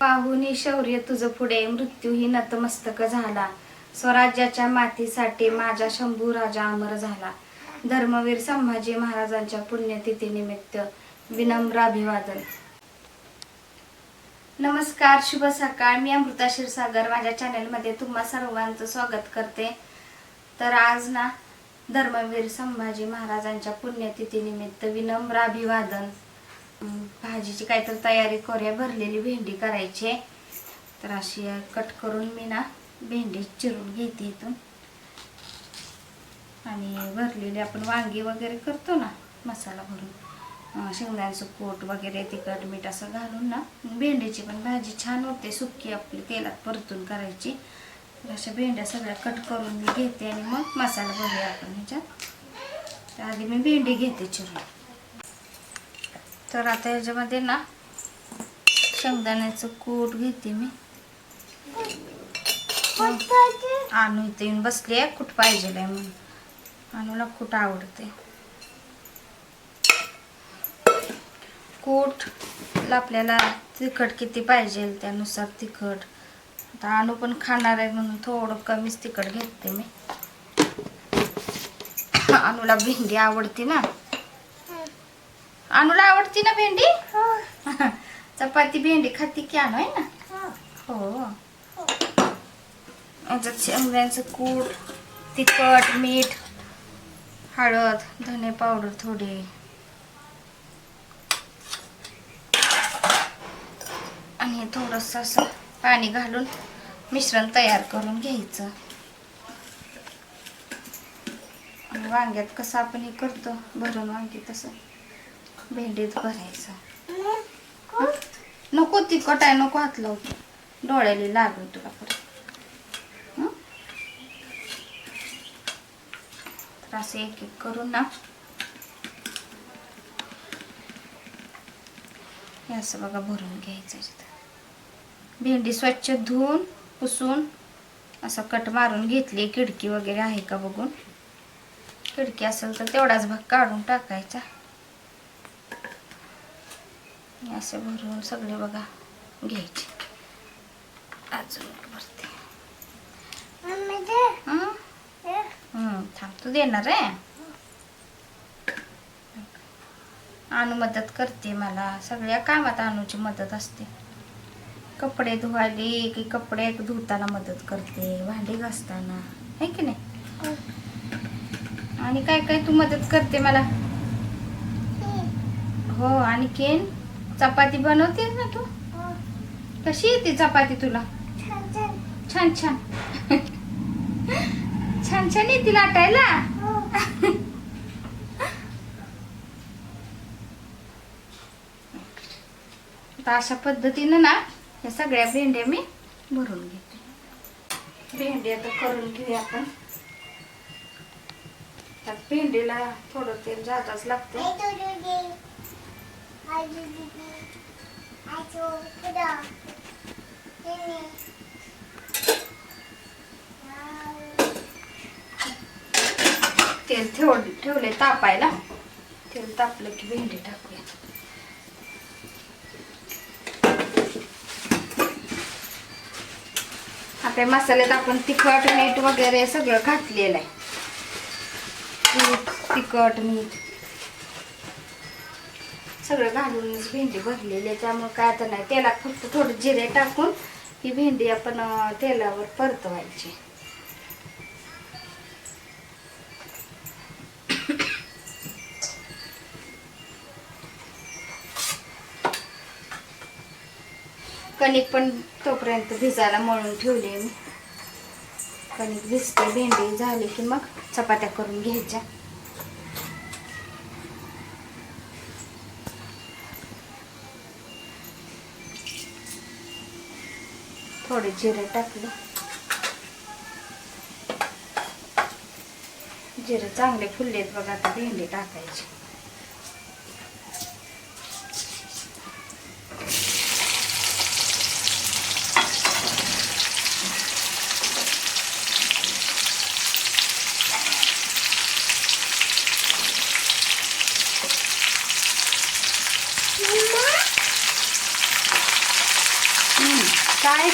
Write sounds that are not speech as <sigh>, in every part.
पाहुनी शौर्य तुझं पुढे. मृत्यूही नतमस्तक झाला. स्वराज्याच्या मातीसाठी माझा शंभू राजा अमर झाला. धर्मवीर संभाजी महाराजांच्या पुण्यतिथीनिमित्त विनम्र अभिवादन. नमस्कार शुभ सकाळ. मी अमृता क्षीरसागर. माझ्या चॅनलमध्ये तुम्हा सर्वांचं स्वागत करते. तर आज ना धर्मवीर संभाजी महाराजांच्या पुण्यतिथीनिमित्त विनम्र अभिवादन. भाजीची काहीतरी तयारी करूया. भरलेली भेंडी करायची आहे. तर अशी कट करून मी ना भेंडी चिरून घेते इथून. आणि भरलेली आपण वांगी वगैरे करतो ना मसाला भरून शेंगदाण्याचं कोट वगैरे तिखट मीठ असं घालून ना भेंडीची पण भाजी छान होते. सुकी आपली तेलात परतून करायची. तर अशा भेंड्या सगळ्या कट करून मी घेते आणि मग मसाला भरूया आपण ह्याच्यात. आधी मी भेंडी घेते चिरून. तर आता ह्याच्यामध्ये ना शेंगदाण्याचं कूट घेते मी. आणू इथे येऊन बसली आहे कुठ पाहिजे म्हणून. आणूला कुठ आवडते. कूटला आपल्याला तिखट किती पाहिजे त्यानुसार तिखट. आता आणू पण खाणार आहे म्हणून थोडं कमीच तिखट घेते मी. आणूला भेंडी आवडते ना. अनुला आवडती ना भेंडी? <laughs> चपाती भेंडी खाती की आणू आहे ना? हो. याच्यात शेंगदाण्याचं कूट तिखट मीठ हळद धने पावडर थोडी. आणि थोडस असं पाणी घालून मिश्रण तयार करून घ्यायचं. वांग्यात कसं आपण हे करतो भरून वांगी तसं. भेंडीत भरायचं. नको तिखट आहे नको हात लावतो डोळ्याला लागू तुला परत. तर असं एक एक करून ना. हे असं बघा भरून घ्यायचं भेंडी स्वच्छ धुवून पुसून असं कट मारून घेतली. खिडकी वगैरे आहे का बघून? खिडकी असेल तर तेवढाच भाग काढून टाकायचा. हे असे भरून सगळे बघा. घ्यायचे. अजून भरते. थांब तू देणार आहे? अनु मदत करते मला. सगळ्या कामात अनुची मदत असते. कपडे धुवायली की कपडे धुताना मदत करते भांडी घासताना. है की नाही? आणि काय काय तू मदत करते मला? हो आणि केन? चपाती बनवतेस ना तू? कशी येते चपाती तुला? छान छान. छान छान. येते लाटायला? आता अशा पद्धतीनं ना या सगळ्या भेंड्या मी भरून घेते. भेंडी आता करून घेऊया आपण. त्यात भेंडीला थोडं तेल जादाच लागतं तेल ठेव ठेवले तापायला. तेल तापलं की भेंडी टाकूया. आता मसाल्यात आपण तिखट मीठ वगैरे सगळं घातलेलं आहे. तिखट मीठ. सगळं घालूनच भेंडी भरलेली आहे. त्यामुळे काय आता नाही तेलात फक्त थोडं जिरे टाकून ही भेंडी आपण तेलावर परतवायची. कणिक पण तोपर्यंत भिजायला मळून ठेवली मी. कणिक भिजते भेंडी झाली की मग चपात्या करून घ्यायच्या. थोडे जिरे टाकले. जिरे चांगले फुललेत बघा आता भेंडी टाकायची हम्म. काय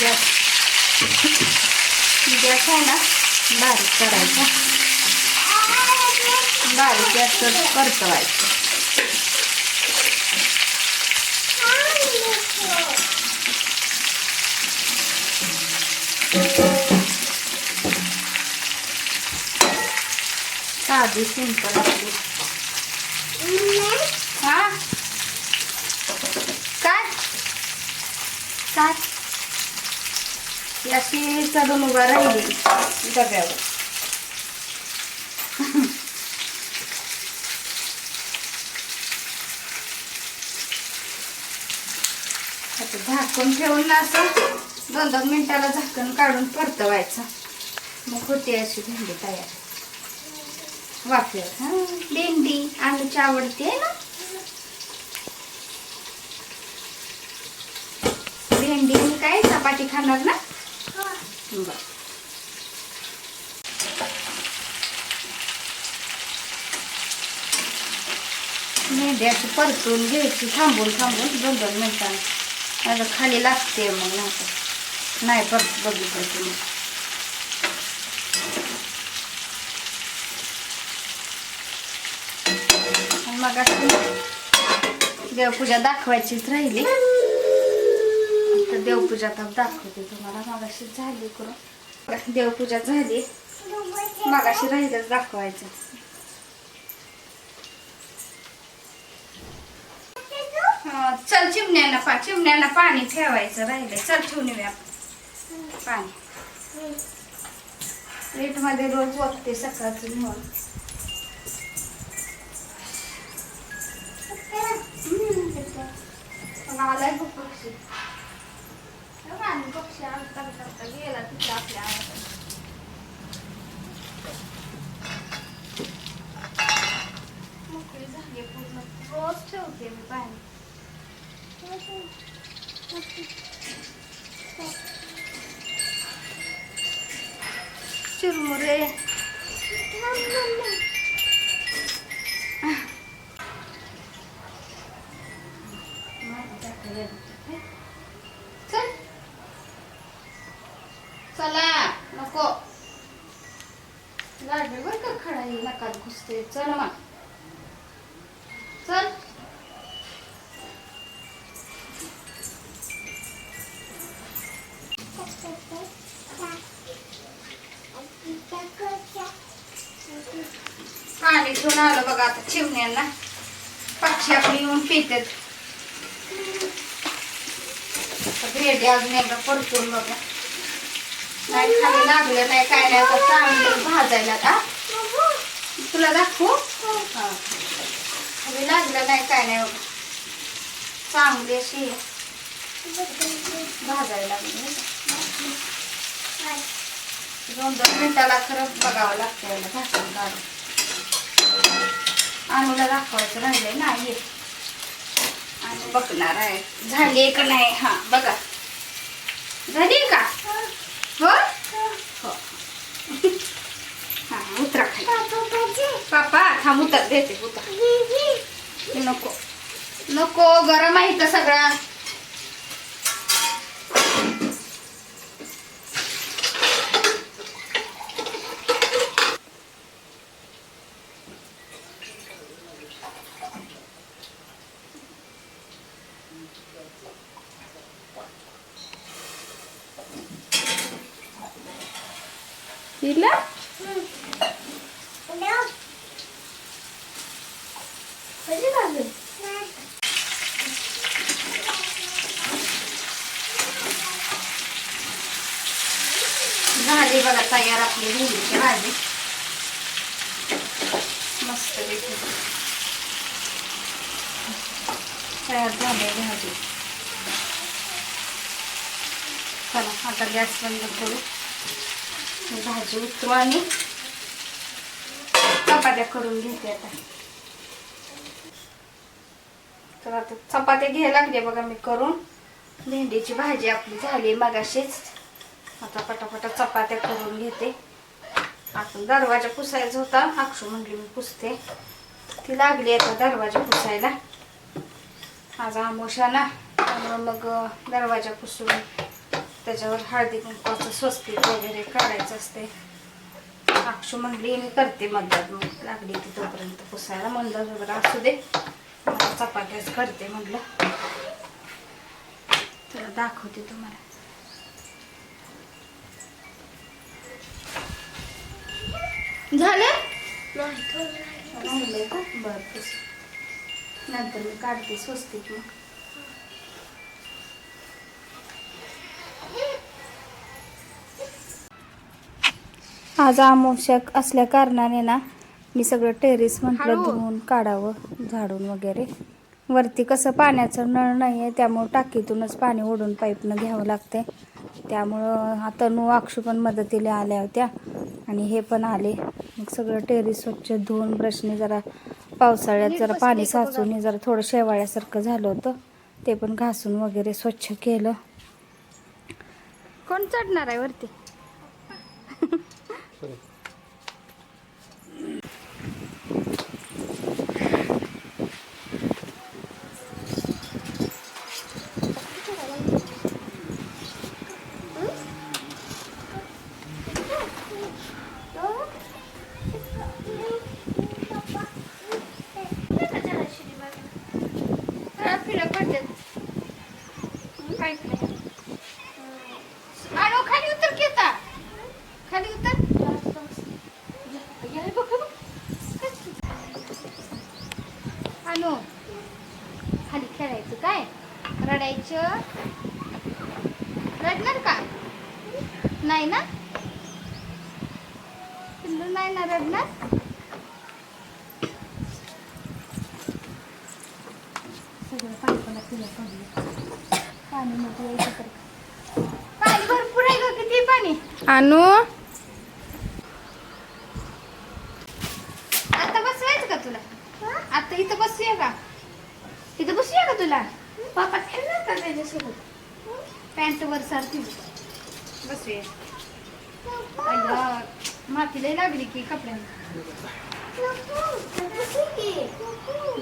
गॅस गॅस आहे ना बारीक करायचा बारीक गॅस परतवायचं साधी सिंपल आपली हा काय काय ती अशी चढून उभा राहिली डब्यावर. आता झाकून ठेवून ना असं दोन दोन मिनिटाला झाकण काढून परतवायचं मग होती अशी भेंडी तयार. वाफेवर. हां भेंडी आलूची आवडते ना? भेंडी आणि काय चपाती खाणार ना? बरं भेंडी अशी परतून घ्यायची थांबून थांबून दोन दोन मिनिटांनी आता खाली लागते मग नंतर नाही परत बघितलं तुम्ही आणि मग अशी देवपूजा दाखवायचीच राहिली तर देवपूजा तर दाखवते तुम्हाला. मागाशी झाली करून देवपूजा झाली. मागाशी राहिलंच दाखवायचं. चल चिमण्यांना पा चिमण्यांना पाणी ठेवायचं राहिलं चल ठेवून येऊया आपण. पाणी. प्लेटमध्ये रोज वागते सकाळचं म्हणून पण पक्षी. तेव्हा आणि पक्षी आलता करता गेला तिथे आपल्या आवाजात मोकळी झाली पूर्ण चल मग. चल. पाणी घेऊन आलं बघा आता चिमण्यांना. पक्षी आपली येऊन पितात. भेटी अजून एकदा परतून बघा. नाही खाली लागलं नाही काय नाही आता चांगलं भाजायला का तुला दाखवू? हा. खाली लागलं नाही काय नाही चांगली अशी भाजायला लागली नाही? दोन दोन मिनिटाला खरंच बघावं लागतं याला झाकण काढून. अनुला दाखवायचं राहिलंय ना ये आणि बघणार आहे. झाली का नाही? हा बघा. झाली का? हो. हो. हा उतरा खाली. पापा थांब उतर देते उतर. नको. नको गरम आहे का सगळा तिला कधी लागेल झाली बघा तयार आपली भेंडीची भाजी मस्त पैकी तयार झाले भाजी चला आता गॅस बंद करू भाजी उतरू आणि चपात्या करून घेते आता तर आता चपात्या घ्यायला लागले बघा मी करून भेंडीची भाजी आपली झाली मगाशीच आता पटापटा चपात्या करून घेते. आपण दरवाजा पुसायचा होता. अक्षू म्हटली मी पुसते. ती लागली आता दरवाजा पुसायला. आज आमोशा ना त्यामुळं मग दरवाजा पुसून त्याच्यावर हळदी कुंकवाचं स्वस्तिक वगैरे काढायचं असते अक्षू म्हणली मी करते मदत. मग लागली ती तोपर्यंत पुसायला. म्हणलं वगैरे असू दे मला चपात्याच करते. म्हटलं तुला दाखवते तुम्हाला. झालं? राहिलंय का बरं नंतर मी काढते स्वस्तिक मग. आज अमावस्या असल्या कारणाने ना मी सगळं टेरेस म्हटलं. धुवून काढावं झाडून वगैरे. वरती कसं पाण्याचं नळ नाही आहे त्यामुळं टाकीतूनच पाणी ओढून पाईपनं घ्यावं लागते त्यामुळं आता तनू अक्षू पण मदतीला आल्या होत्या. आणि हे पण आले. मग सगळं टेरेस स्वच्छ धुवून ब्रशने जरा पावसाळ्यात जरा पाणी. साचून जरा थोडं शेवाळ्यासारखं झालं होतं. ते पण घासून वगैरे स्वच्छ केलं. कोण चढणार आहे वरती फिरा पडतात काहीच नाही आणो खाली उतर की आता खाली उतर या बघ, बघ. आणो खाली खेळायचं काय रडायचं रडणार का नाही ना पिल्लू नाही ना रडणार सगळं पाणी पण पिलं पडलं पाणी मध्ये यायचं तर पाणी भरपूर आहे का किती पाणी आणू आता बसवायचं का तुला आता इथं बसूया का इथं बसूया का तुला पापा खेळणार का त्याच्यासोबत पॅन्ट वर सारखी बसूया अगं, माती लई लागली की कपड्यांना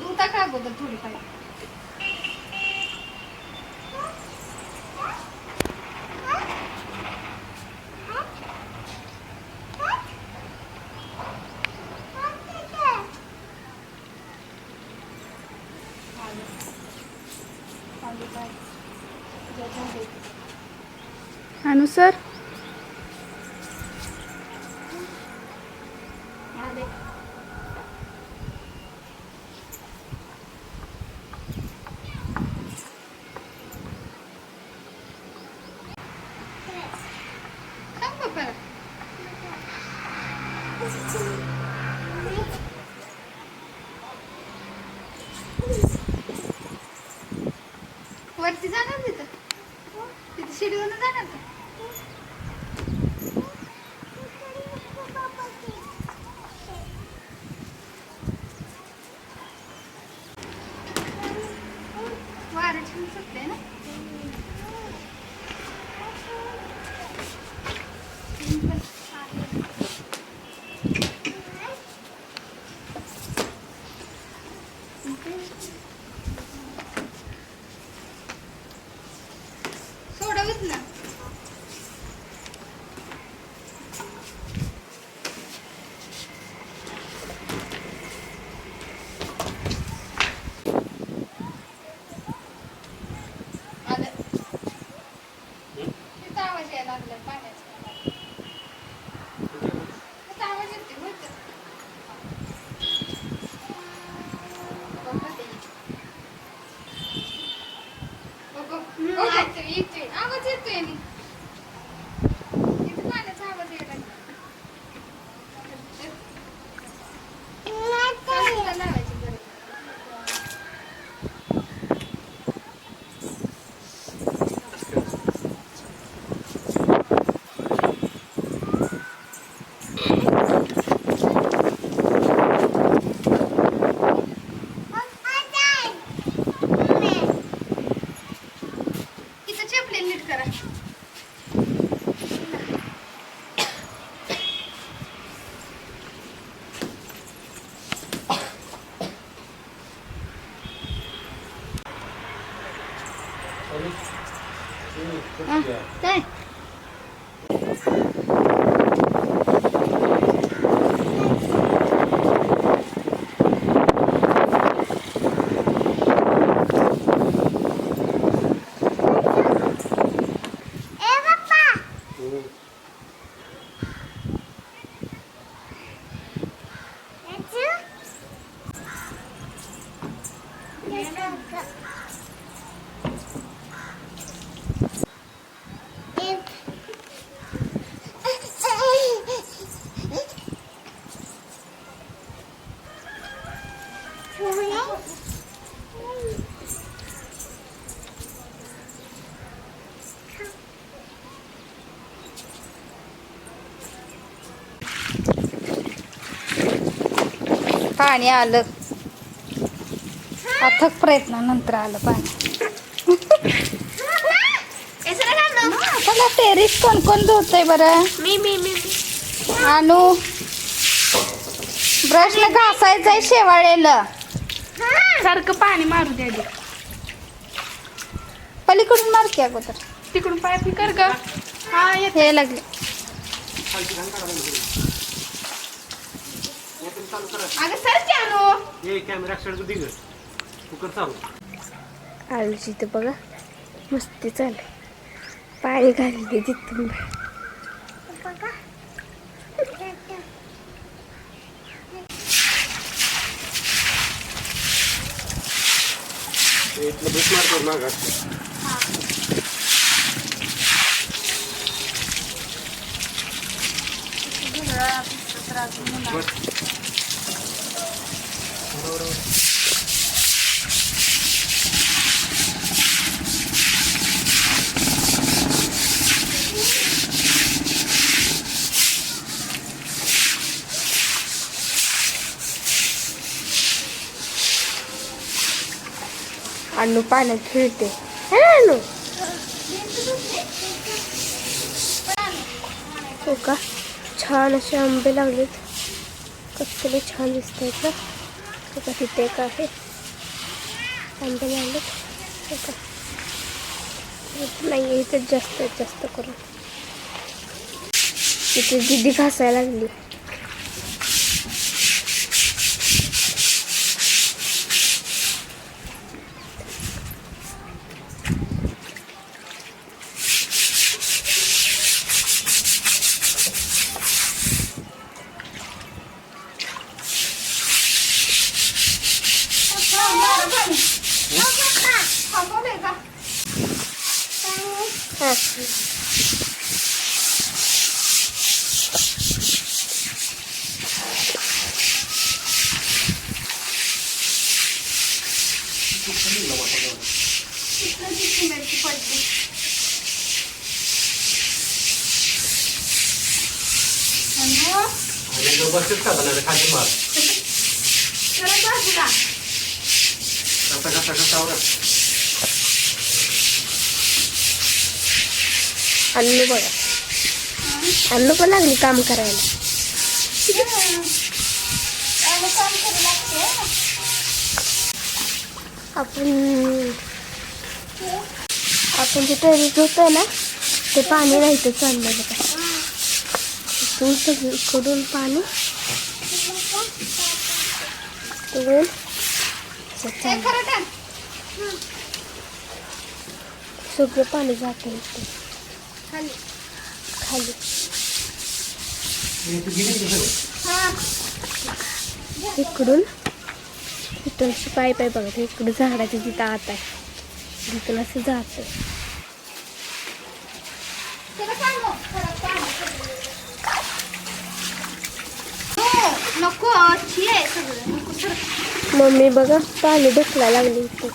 दुधा का अगोदर थोडी काय आणू वरती Amen. पाणी आलं. अथक प्रयत्नानंतर आलं पाणी. चला टेरिस कोण कोण धुतंय बरं? मी मी मी आणू ब्रशनं घासायचंय शेवाळेलं सारखं पाणी मारू द्या. पलीकडून मार की अगोदर. तिकडून पाय कर ग. हा येत. हे लागले. अगं सर आणू. हे कॅमेरा ऍक्सिडेंट दिग कुकर चालू. आलूची तर बघा. मस्ती चालू पाणी घालले तिथून इथलं ब्रश मारतो मागात अण्णू पाण्यात खेळते है हो का? छान असे आंबे लागलेत. कसले छान दिसत आहेत ना हो का? तिथे एक आहे. आंबे लागलेत. हो का? नाही इथेच जास्त जास्त करून. इथे दिदी घासायला लागली. आणि बसतेच का झालं खाली मार कसा कसा कसा आवरा अन्नू बघा अन्नू पण लागली काम करायला. आपण आपण जे टेरिस होतोय ना ते पाणी राहायचं चाललंय बघा. इथून सगळीकडून पाणी. सगळं पाणी जातं खाली. इकडून इथून पाईप आहे बघा इकडून झाडाच्या तिथं आत आहे. तिथून असं जातं. नको छी आहे सगळं नको सर मम्मी बघा पाणी ढकला लागली इथे.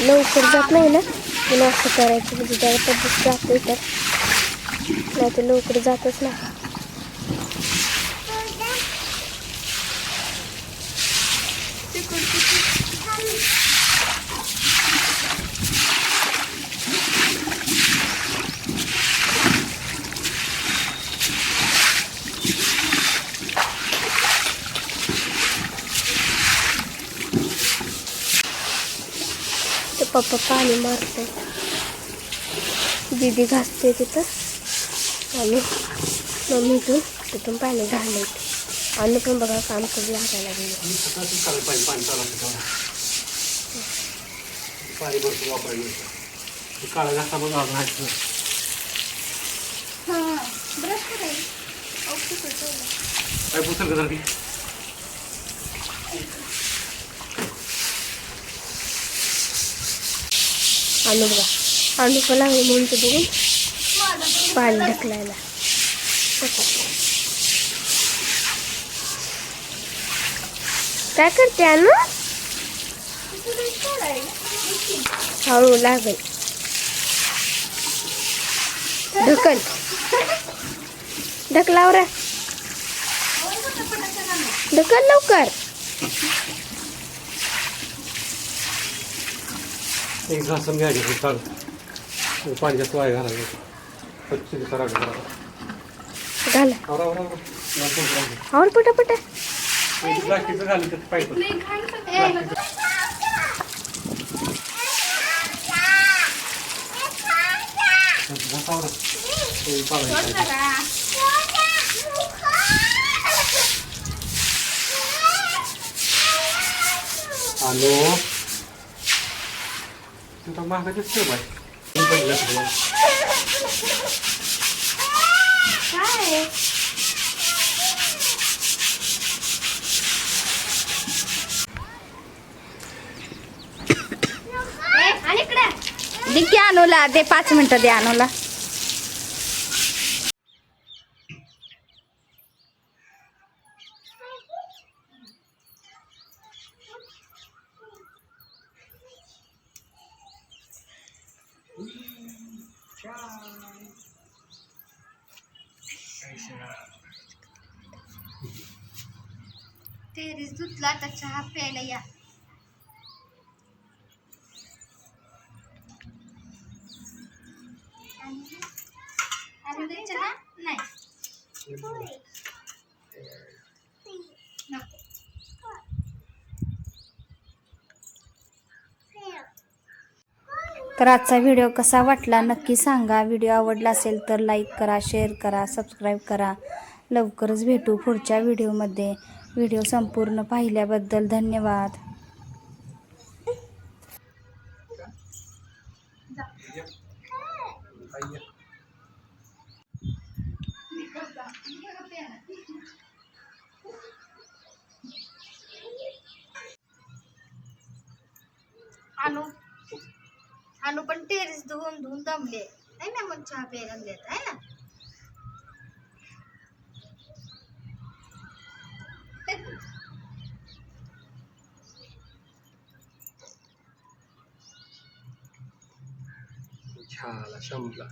लवकर जात नाही ना? पण असं करायचं म्हणजे त्याला पद्धत जाते तर. नाही तर लवकर जातच नाही ते पप्पा पाणी मारते. दीदी घासते तिथं. आणि मम्मी इथून तिथून पाणी घालायचे आणि पण बघा काम करू लागायला चालेल पाणी पाणी चालू असतं तेव्हा. पाणी भरपूर वापरायला ते काळा जास्त बघा नाही काय पुस्तक जरा ती आणू बघा आणू पण लागले म्हणून ते बघून पाणी ढकलायला काय करते आणू हळू लागेल. ढकल. ढकलावर ढकल लवकर. एक घासून घ्यायचे पाणी जास्त वाया घालायचं करा घाल. आवरा आवरा आवरा. और पटा पटा. प्लास्टिकचं घालून त्यात पाईप आवरा. ते पाणी हॅलो तुला मागं दिसतोय बाय पहिलं काय? आणि इकडे. दे की अनुला दे पाच मिनिटं दे अनुला तेरीस धुतला तर चहा प्यायला या। चहा? नाही. तर आजचा व्हिडिओ कसा वाटला नक्की सांगा. व्हिडिओ आवडला असेल तर लाईक करा शेअर करा सबस्क्राईब करा. लवकरच भेटू पुढच्या व्हिडिओमध्ये. व्हिडिओ संपूर्ण पाहिल्याबद्दल धन्यवाद. आणू आणू पण टेरेस धुवून धुवून दमले. आहे ना मग चहा प्यायला देत आहे ना? Chalachampla